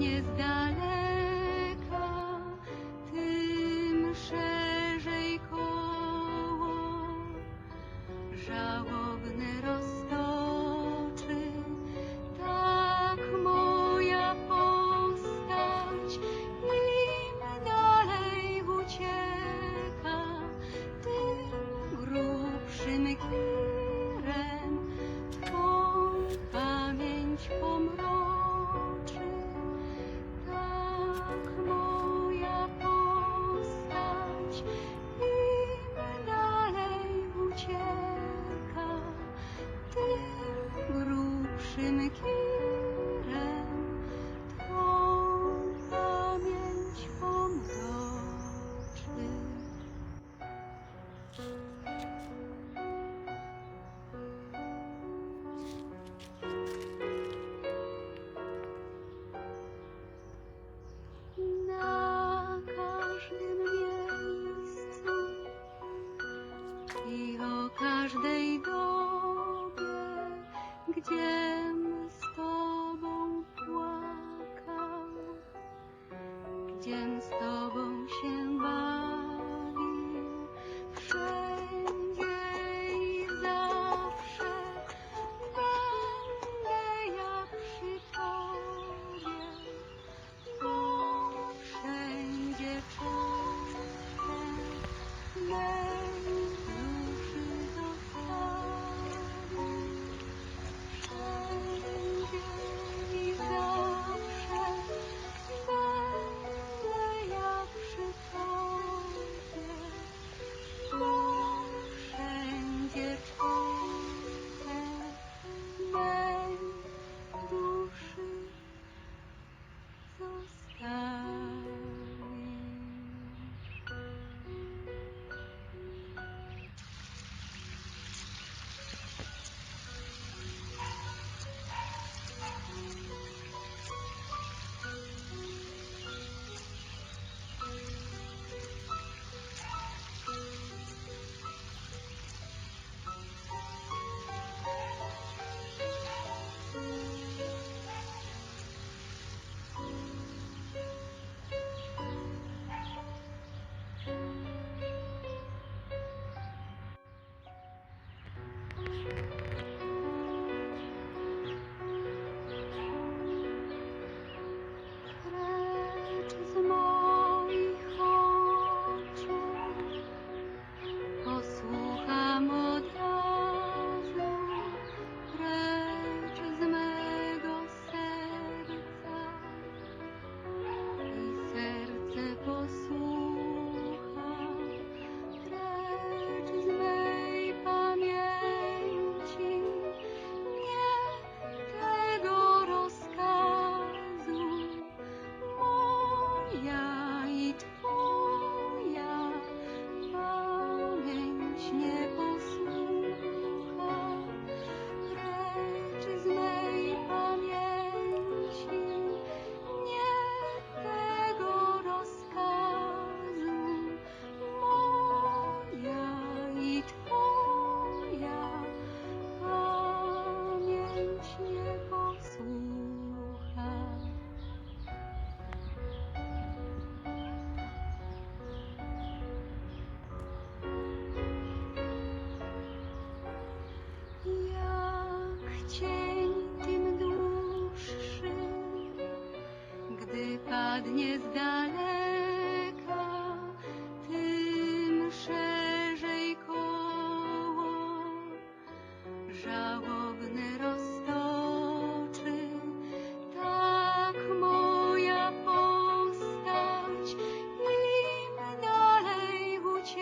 gniezda train I came. Padnie z daleka, tym szerzej koło. Żałoby